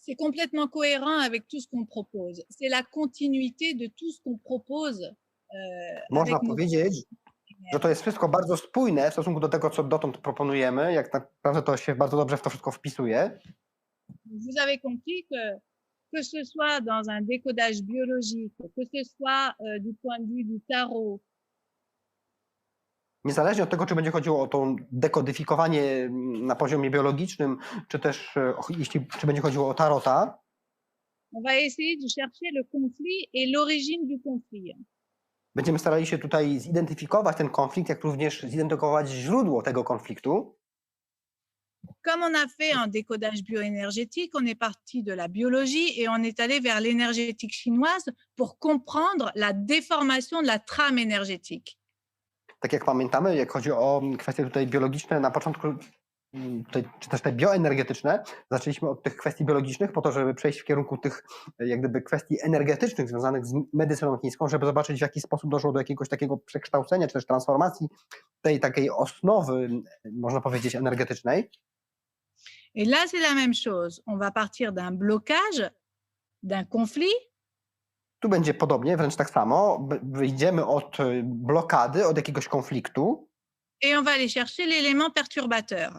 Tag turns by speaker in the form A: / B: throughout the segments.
A: C'est complètement cohérent avec tout ce qu'on propose. C'est la continuité de tout ce qu'on propose. euh,
B: Można powiedzieć, że to jest wszystko bardzo spójne w stosunku do tego, co dotąd proponujemy. Jak naprawdę to się bardzo dobrze w to wszystko wpisuje.
A: Vous avez compris que que ce soit dans un décodage biologique, que ce soit euh, du point de vue du tarot,
B: Niezależnie od tego, czy będzie chodziło o to dekodyfikowanie na poziomie biologicznym, czy też e, jeśli, czy będzie chodziło o tarota, będziemy starali się tutaj zidentyfikować ten konflikt, jak również zidentyfikować źródło tego konfliktu.
A: Comme on a fait en décodage bioénergétique, on est parti de la biologie et on est allé vers l'énergétique chinoise pour comprendre la déformation de la trame énergétique.
B: Tak jak pamiętamy, jak chodzi o kwestie tutaj biologiczne, na początku, mm, tutaj, czy też te bioenergetyczne, zaczęliśmy od tych kwestii biologicznych po to, żeby przejść w kierunku tych jak gdyby kwestii energetycznych związanych z medycyną chińską, żeby zobaczyć w jaki sposób doszło do jakiegoś takiego przekształcenia, czy też transformacji tej takiej osnowy, można powiedzieć, energetycznej.
A: Et là, c'est la même chose. On va partir d'un blocage, d'un conflit,
B: Tu będzie podobnie, wręcz tak samo. Wyjdziemy od e, blokady, od jakiegoś konfliktu
A: et on va aller chercher l'élément perturbateur.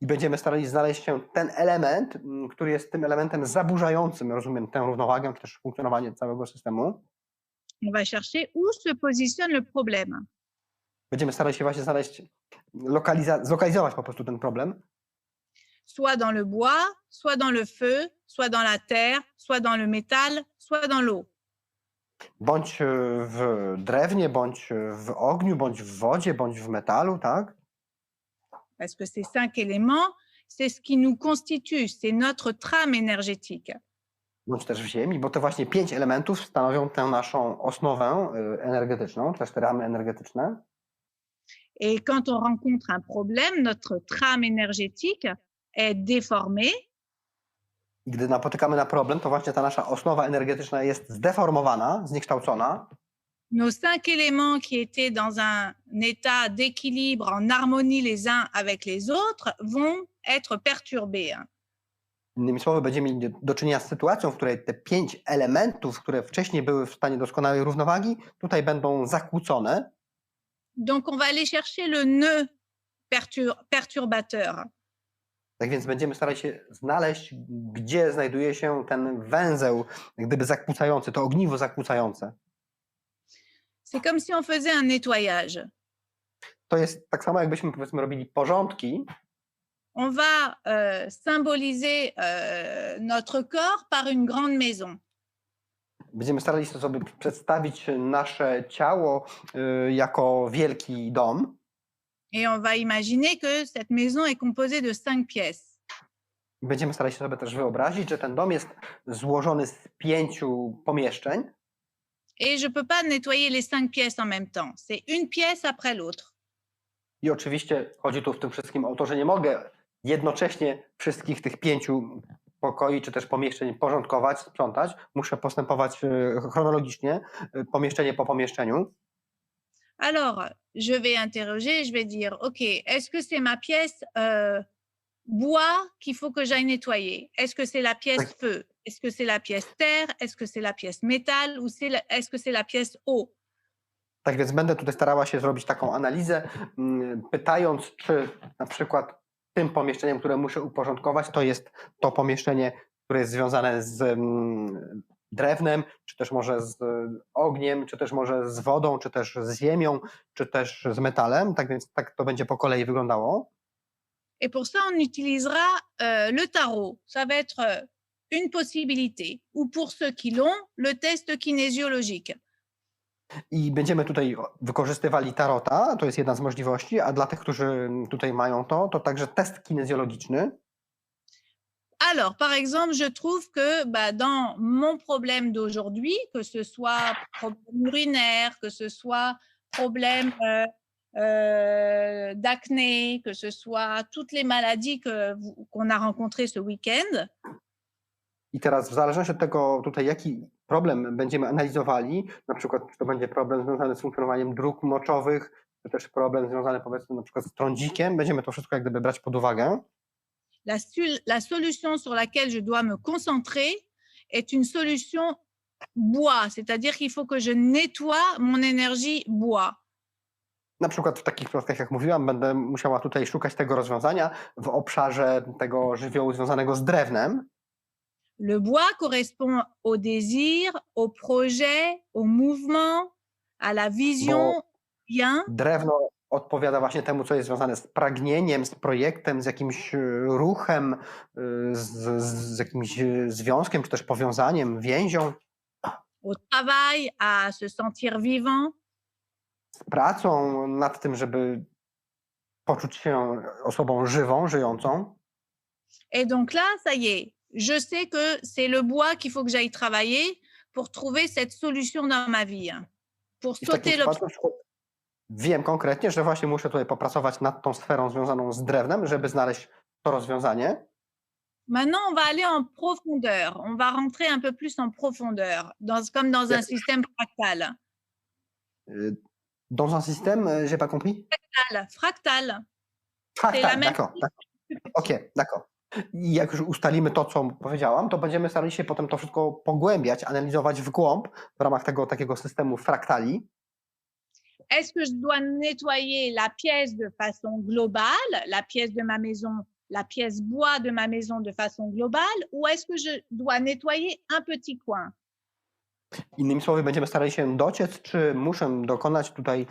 B: i będziemy starali znaleźć się ten element, który jest tym elementem zaburzającym, rozumiem, tę równowagę, czy też funkcjonowanie całego systemu.
A: On va chercher où se positionne le problème.
B: Będziemy starali się właśnie znaleźć, lokaliza- zlokalizować po prostu ten problem,
A: Soit dans le bois, soit dans le feu, soit dans la terre, soit dans le métal, soit dans l'eau.
B: bądź w drewnie, bądź w ogniu, bądź w wodzie, bądź w metalu, tak?
A: Parce que ces cinq éléments, c'est ce qui nous constitue, c'est notre trame énergétique.
B: Bądź też w ziemi, bo te właśnie pięć elementów stanowią tę naszą osnowę energetyczną, też te ramy energetyczne.
A: Et quand on rencontre un problème, notre trame énergétique
B: I gdy napotykamy na problem, to właśnie ta nasza osnowa energetyczna jest zdeformowana, zniekształcona.
A: nos cinq éléments qui étaient dans un état d'équilibre, en harmonie les uns avec les autres, vont être perturbés.
B: Innymi słowy, będziemy mieli do- do czynienia z sytuacją, w której te pięć elementów, które wcześniej były w stanie doskonałej równowagi, tutaj będą zakłócone.
A: Donc, on va aller chercher le nœud pertur- perturbateur.
B: Tak więc będziemy starali się znaleźć, gdzie znajduje się ten węzeł, gdyby zakłócający, to ogniwo zakłócające.
A: C'est comme si on faisait un nettoyage.
B: To jest tak samo, jakbyśmy powiedzmy robili porządki.
A: On va euh, symboliser euh, notre corps par une grande maison.
B: Będziemy starali się sobie przedstawić nasze ciało y, jako wielki dom.
A: Et on va imaginer que cette maison est composée de cinq pièces.
B: Będziemy starali się sobie też wyobrazić, że ten dom jest złożony z pięciu pomieszczeń.
A: Et je ne peux pas nettoyer les cinq pièces en même temps. C'est une pièce après l'autre.
B: I oczywiście chodzi tu w tym wszystkim o to, że nie mogę jednocześnie wszystkich tych pięciu pokoi czy też pomieszczeń porządkować, sprzątać. Muszę postępować e, chronologicznie, e, pomieszczenie po pomieszczeniu.
A: Alors, je vais interroger, je vais dire, OK, est-ce que c'est ma pièce euh, bois qu'il faut que j'aille nettoyer? Est-ce que c'est la pièce feu? Est-ce que c'est la pièce terre? Est-ce que c'est la pièce métal? Ou c'est est-ce que c'est la pièce eau?
B: Tak więc będę tutaj starała się zrobić taką analizę, mm, pytając, czy na przykład tym pomieszczeniem, które muszę uporządkować, to jest to pomieszczenie, które jest związane z mm, drewnem, czy też może z ogniem, czy też może z wodą, czy też z ziemią, czy też z metalem. Tak więc tak to będzie po kolei wyglądało.
A: Et pour ça, on utilisera euh, le tarot. Ça va être euh, une possibilité. Ou pour ceux qui l'ont, le test kinésiologique.
B: I będziemy tutaj wykorzystywali tarota, to jest jedna z możliwości, a dla tych, którzy tutaj mają to, to także test kinezjologiczny.
A: Alors, par exemple, je trouve que bah, dans mon problème d'aujourd'hui, que ce soit problème urinaire, que ce soit problème euh, euh, d'acné, que ce soit toutes les maladies qu'on a rencontrées ce week-end,
B: I teraz w zależności od tego tutaj, jaki problem będziemy analizowali, na przykład czy to będzie problem związany z funkcjonowaniem dróg moczowych, czy też problem związany powiedzmy na przykład z trądzikiem, będziemy to wszystko jak gdyby brać pod uwagę.
A: La, la solution sur laquelle je dois me concentrer est une solution bois, c'est-à-dire qu'il faut que je nettoie mon énergie bois.
B: Na przykład w takich przypadkach, jak mówiłam, będę musiała tutaj szukać tego rozwiązania w obszarze tego żywiołu związanego z drewnem.
A: Le bois correspond au désir, au projet, au mouvement, à la vision bien.
B: Drewno odpowiada właśnie temu, co jest związane z pragnieniem, z projektem, z jakimś e, ruchem, e, z, z jakimś e, związkiem, czy też powiązaniem, więzią,
A: au travail, à se sentir vivant.
B: z pracą nad tym, żeby poczuć się osobą żywą, żyjącą.
A: Et donc là, ça y est, je sais que c'est le bois qu'il faut que j'aille travailler pour trouver cette solution dans ma vie. Pour
B: I w takim
A: sauter
B: przypadku
A: l'obstacle.
B: Wiem konkretnie, że właśnie muszę tutaj popracować nad tą sferą związaną z drewnem, żeby znaleźć to rozwiązanie.
A: Maintenant, on va aller en profondeur. On va rentrer un peu plus en profondeur, dans, comme dans un système fractal.
B: Y, Dans un système, euh, j'ai pas compris.
A: Fractal, Fractal. Même
B: d'accord.
A: petit.
B: Okej, d'accord. I jak już ustalimy to, co powiedziałam, to będziemy starali się potem to wszystko pogłębiać, analizować w głąb w ramach tego takiego systemu fraktali.
A: Est-ce que je dois nettoyer la pièce de façon globale, la pièce de ma maison, la pièce bois de ma maison de façon globale, ou est-ce que je dois nettoyer un petit coin
B: Innymi słowy, będziemy starali się dociec, czy muszę dokonać tutaj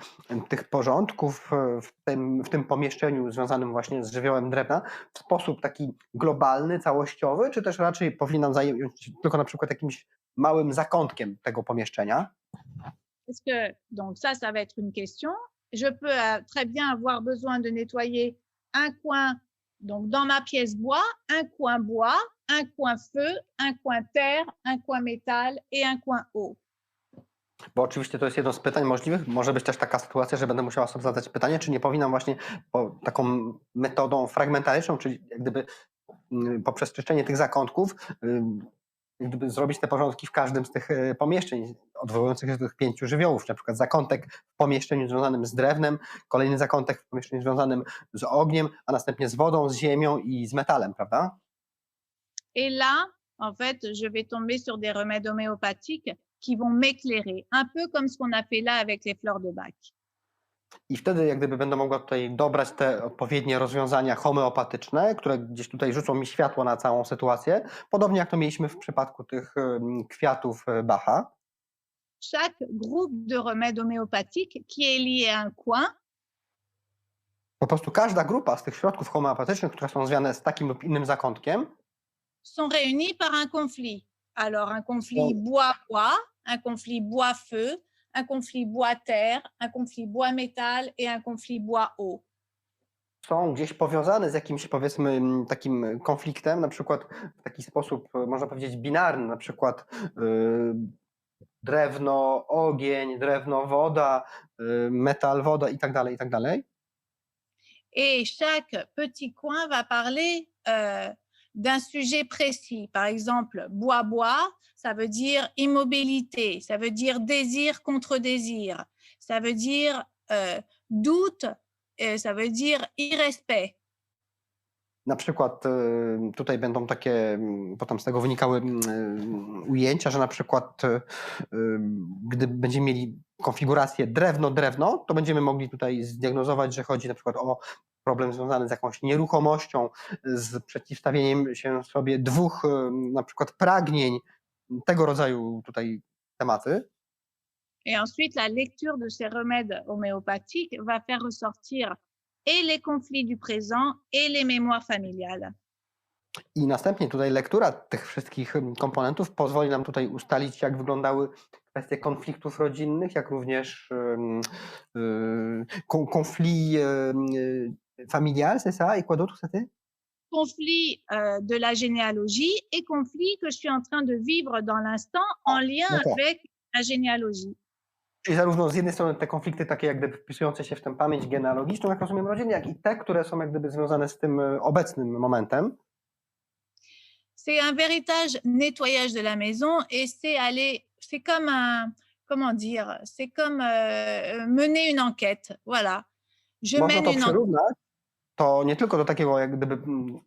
B: tych porządków w tym, w tym pomieszczeniu związanym właśnie z żywiołem drewna w sposób taki globalny, całościowy, czy też raczej powinnam zająć się tylko na przykład jakimś małym zakątkiem tego pomieszczenia.
A: Est-ce que, donc ça, ça va être une question. Je peux euh, très bien avoir besoin de nettoyer un coin, donc dans ma pièce bois, un coin bois, un coin feu, un coin terre, un coin métal et un coin eau.
B: Bo oczywiście to jest jedno z pytań możliwych. Może być też taka sytuacja, że będę musiała sobie zadać pytanie, czy nie powinnam właśnie taką metodą fragmentaryczną, czyli jak gdyby mm, poprzez czyszczenie tych zakątków, gdyby zrobić te porządki w każdym z tych e, pomieszczeń odwołujących się do tych pięciu żywiołów, na przykład zakątek w pomieszczeniu związanym z drewnem, kolejny zakątek w pomieszczeniu związanym z ogniem, a następnie z wodą, z ziemią i z metalem, prawda?
A: Et là, en fait, je vais tomber sur des remèdes homéopathiques qui vont m'éclairer, un peu comme ce qu'on a fait là avec les fleurs de bac.
B: I wtedy jak gdyby będę mogła tutaj dobrać te odpowiednie rozwiązania homeopatyczne, które gdzieś tutaj rzucą mi światło na całą sytuację, podobnie jak to mieliśmy w przypadku tych kwiatów e, Bacha.
A: Chaque groupe de remèdes homéopathiques qui est lié à un coin
B: Po prostu każda grupa z tych środków homeopatycznych, które są związane z takim lub innym zakątkiem,
A: sont réunis par un conflit. Alors, un conflit bois-bois, un conflit bois-feu, un conflit bois-terre, un conflit bois-métal et un conflit bois-eau.
B: są gdzieś powiązane z jakimś powiedzmy takim konfliktem, na przykład w taki sposób, e, można powiedzieć, binarny, na przykład y, drewno, ogień, drewno, woda, y, metal, woda i tak dalej, i tak dalej?
A: Et chaque petit coin va parler euh, d'un sujet précis. Par exemple, bois-bois, ça veut dire immobilité, ça veut dire désir contre désir, ça veut dire euh, doute, euh, ça veut dire irrespect.
B: Na przykład y, tutaj będą takie, mm, potem z tego wynikały mm, y, ujęcia, że na przykład y, y, gdy będziemy mieli konfigurację drewno-drewno, to będziemy mogli tutaj zdiagnozować, że chodzi na przykład o problem związany z jakąś nieruchomością, z przeciwstawieniem się sobie dwóch y, na przykład pragnień, tego rodzaju tutaj tematy.
A: Et ensuite, la lecture de ces remèdes homéopathiques va faire ressortir et les conflits du présent et les mémoires familiales.
B: I następnie tutaj lektura tych wszystkich ym, komponentów pozwoli nam tutaj ustalić, jak wyglądały kwestie konfliktów rodzinnych, jak również ym, y, kon- conflit ym, y, familial, c'est ça? Et quoi d'autre c'était?
A: conflit euh, de la généalogie et conflit que je suis en train de vivre dans l'instant en lien
B: d'accord.
A: avec la généalogie.
B: Czyli zarówno z jednej strony te konflikty takie jak gdyby wpisujące się w tę pamięć genealogiczną, jak rozumiem rodziny, jak i te, które są jak gdyby związane z tym y, obecnym momentem.
A: C'est un véritable nettoyage de la maison et c'est aller, c'est comme un, comment dire, c'est comme euh, mener une enquête. Voilà. Je
B: Można
A: mène
B: to
A: une enquête.
B: To nie tylko do takiego jak gdyby mm,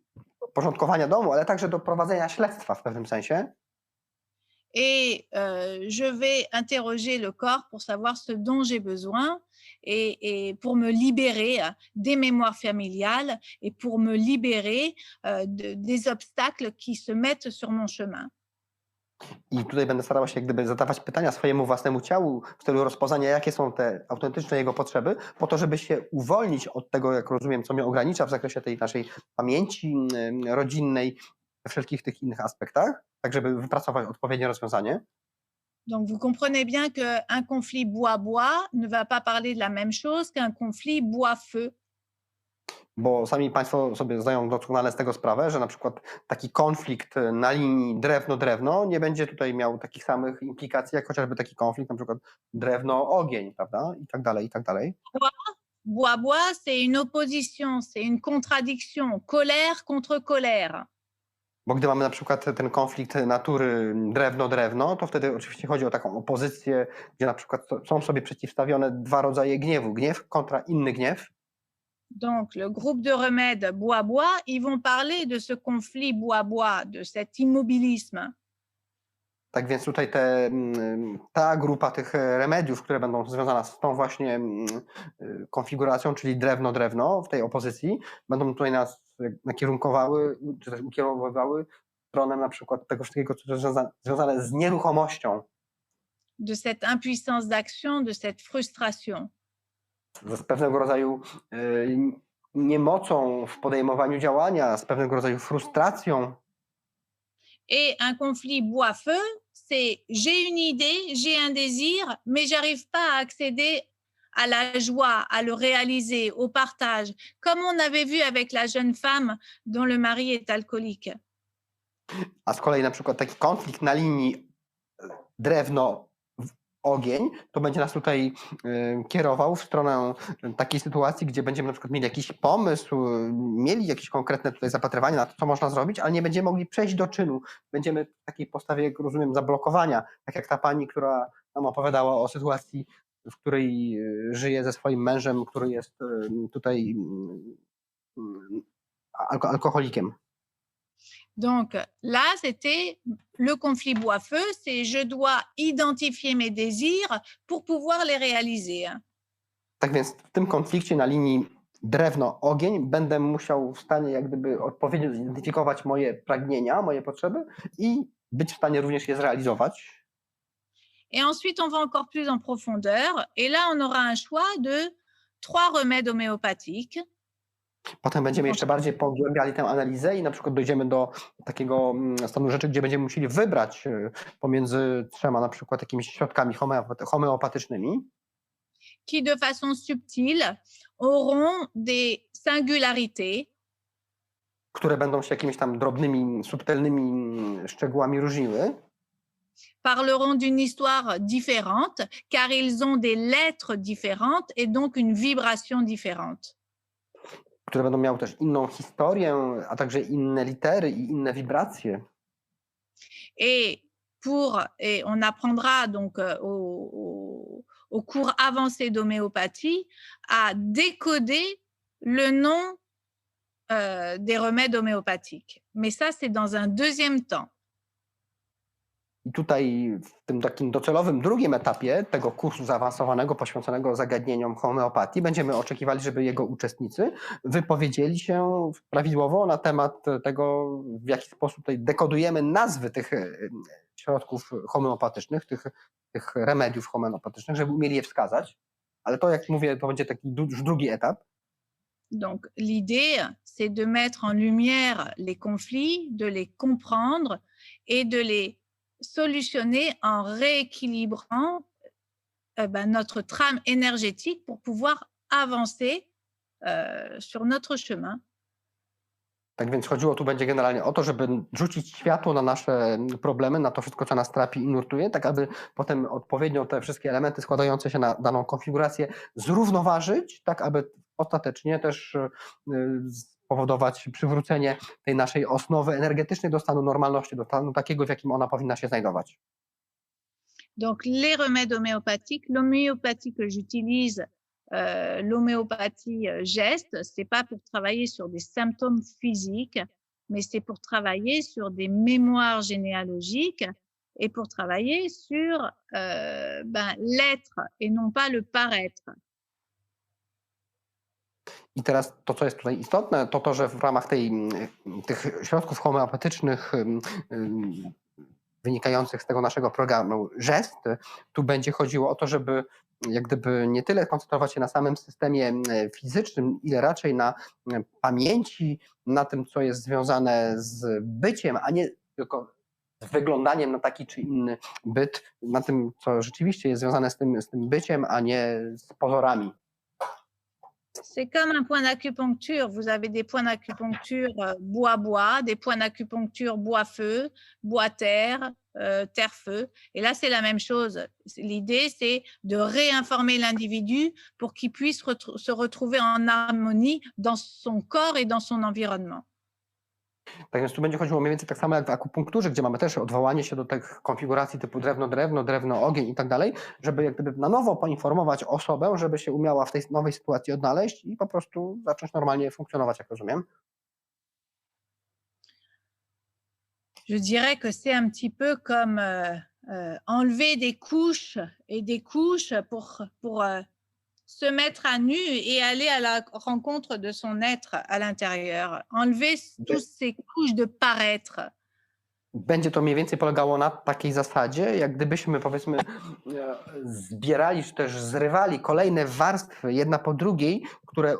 B: porządkowania domu, ale także do prowadzenia śledztwa w pewnym sensie.
A: Et euh, je vais interroger le corps pour savoir ce dont j'ai besoin et, et pour me libérer euh, des mémoires familiales et pour me libérer euh, de- des obstacles qui se mettent sur mon chemin.
B: I tutaj będę starał się jak gdyby zadawać pytania swojemu własnemu ciału w celu rozpoznania, jakie są te autentyczne jego potrzeby, po to, żeby się uwolnić od tego, jak rozumiem, co mnie ogranicza w zakresie tej naszej pamięci rodzinnej, we wszelkich tych innych aspektach, tak żeby wypracować odpowiednie rozwiązanie.
A: Donc vous comprenez bien conflit bois-bois ne va pas parler de la même chose qu'un conflit bois-feu.
B: Bo sami Państwo sobie zdają doskonale z tego sprawę, że na przykład taki konflikt e, na linii drewno-drewno nie będzie tutaj miał takich samych implikacji, jak chociażby taki konflikt na przykład drewno-ogień, prawda? I tak dalej, i tak dalej.
A: Bois-bois, c'est une opposition, c'est une contradiction, colère contre colère.
B: Bo gdy mamy na przykład ten konflikt natury drewno-drewno, to wtedy oczywiście chodzi o taką opozycję, gdzie na przykład są sobie przeciwstawione dwa rodzaje gniewu. Gniew kontra inny gniew.
A: Donc, le groupe de remèdes bois-bois, ils vont parler de ce conflit bois-bois, de cet immobilisme.
B: Tak więc tutaj te, mm, ta grupa tych e, remediów, które będą związane z tą właśnie mm, y, konfiguracją, czyli drewno-drewno w tej opozycji, będą tutaj nas nakierunkowały, czy też ukierunkowywały w stronę na przykład tego wszystkiego, co jest związa- związane z nieruchomością,
A: de cette impuissance d'action, de cette frustration.
B: Z pewnego rodzaju y, niemocą w podejmowaniu działania, z pewnego rodzaju frustracją.
A: Et un conflit bois-feu, c'est j'ai une idée, j'ai un désir, mais j'arrive pas à accéder à la joie, à le réaliser, au partage, comme on avait vu avec la jeune femme dont le mari est alcoolique.
B: A z kolei na przykład taki konflikt na linii e, drewno ogień, to będzie nas tutaj e, kierował w stronę takiej sytuacji, gdzie będziemy na przykład mieli jakiś pomysł, e, mieli jakieś konkretne tutaj zapatrywanie na to, co można zrobić, ale nie będziemy mogli przejść do czynu. Będziemy w takiej postawie, jak rozumiem, zablokowania. Tak jak ta pani, która nam opowiadała o sytuacji, w której e, żyje ze swoim mężem, który jest tutaj alko- alkoholikiem.
A: Donc là, c'était le conflit bois-feu, c'est je dois identifier mes désirs pour pouvoir les réaliser.
B: Tak więc w tym konflikcie na linii drewno-ogień będę musiał w stanie jak gdyby odpowiednio zidentyfikować moje pragnienia, moje potrzeby i być w stanie również je zrealizować.
A: Et ensuite, on va encore plus en profondeur. Et là, on aura un choix de trois remèdes homéopathiques.
B: Potem będziemy jeszcze bardziej pogłębiali tę analizę i na przykład dojdziemy do takiego mm, stanu rzeczy, gdzie będziemy musieli wybrać e, pomiędzy trzema na przykład jakimiś środkami homeopat- homeopatycznymi,
A: qui, de façon subtile, auront des singularités
B: które będą się jakimiś tam drobnymi, subtelnymi szczegółami różniły.
A: parleront d'une histoire différente, car ils ont des lettres différentes et donc une vibration différente.
B: Które będą miały też inną historię, a także inne litery i inne wibracje.
A: Et pour, et on apprendra donc euh, au, au- cours avancé d'homéopathie à décoder le nom euh, des remèdes homéopathiques. Mais ça, c'est dans un deuxième temps.
B: I tutaj w tym takim docelowym drugim etapie tego kursu zaawansowanego poświęconego zagadnieniom homeopatii będziemy oczekiwali, żeby jego uczestnicy wypowiedzieli się prawidłowo na temat tego, w jaki sposób tutaj dekodujemy nazwy tych e, środków homeopatycznych, tych, tych remediów homeopatycznych, żeby umieli je wskazać. Ale to, jak mówię, to będzie taki już drugi etap.
A: Donc, l'idée, c'est de mettre en lumière les conflits, de les comprendre et de les solutionner en rééquilibrant euh, ben, notre trame énergétique pour pouvoir avancer euh, sur notre chemin.
B: Tak więc chodziło tu będzie generalnie o to, żeby rzucić światło na nasze problemy, na to wszystko, co nas trapi i nurtuje, tak aby potem odpowiednio te wszystkie elementy składające się na daną konfigurację zrównoważyć, tak aby ostatecznie też y, spowodować przywrócenie tej naszej osnowy energetycznej do stanu normalności, do stanu takiego, w jakim ona powinna się znajdować.
A: Donc, les remèdes homéopathiques, l'homéopathie que j'utilise, euh, l'homéopathie euh, geste, c'est pas pour travailler sur des symptômes physiques, mais c'est pour travailler sur des mémoires généalogiques et pour travailler sur euh, ben, l'être et non pas le paraître.
B: I teraz to, co jest tutaj istotne, to to, że w ramach tej, tych środków homeopatycznych wynikających z tego naszego programu żest, tu będzie chodziło o to, żeby jak gdyby nie tyle koncentrować się na samym systemie fizycznym, ile raczej na pamięci, na tym, co jest związane z byciem, a nie tylko z wyglądaniem na taki czy inny byt, na tym, co rzeczywiście jest związane z tym, z tym byciem, a nie z pozorami.
A: C'est comme un point d'acupuncture. Vous avez des points d'acupuncture euh, bois-bois, des points d'acupuncture bois-feu, bois-terre, euh, terre-feu. Et là, c'est la même chose. L'idée, c'est de réinformer l'individu pour qu'il puisse se retrouver en harmonie dans son corps et dans son environnement.
B: Tak więc tu będzie chodziło mniej więcej tak samo jak w akupunkturze, gdzie mamy też odwołanie się do tych konfiguracji typu drewno-drewno, drewno-ogień i tak dalej, żeby jak gdyby na nowo poinformować osobę, żeby się umiała w tej nowej sytuacji odnaleźć i po prostu zacząć normalnie funkcjonować, jak rozumiem.
A: Je dirais que c'est un petit peu comme euh, euh, enlever des couches et des couches pour, pour euh, se mettre à nu et aller à la rencontre de son être à l'intérieur. Enlever toutes ces couches de paraître.
B: Będzie to mniej więcej polegało na takiej zasadzie, jak gdybyśmy powiedzmy e, zbierali czy też zrywali kolejne warstwy jedna po drugiej, które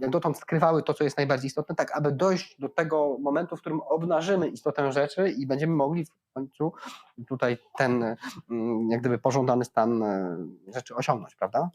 B: jak dotąd skrywały to, co jest najbardziej istotne, tak aby dojść do tego momentu, w którym obnażymy istotę rzeczy i będziemy mogli w końcu tutaj ten mm, jak gdyby pożądany stan e, rzeczy osiągnąć, prawda?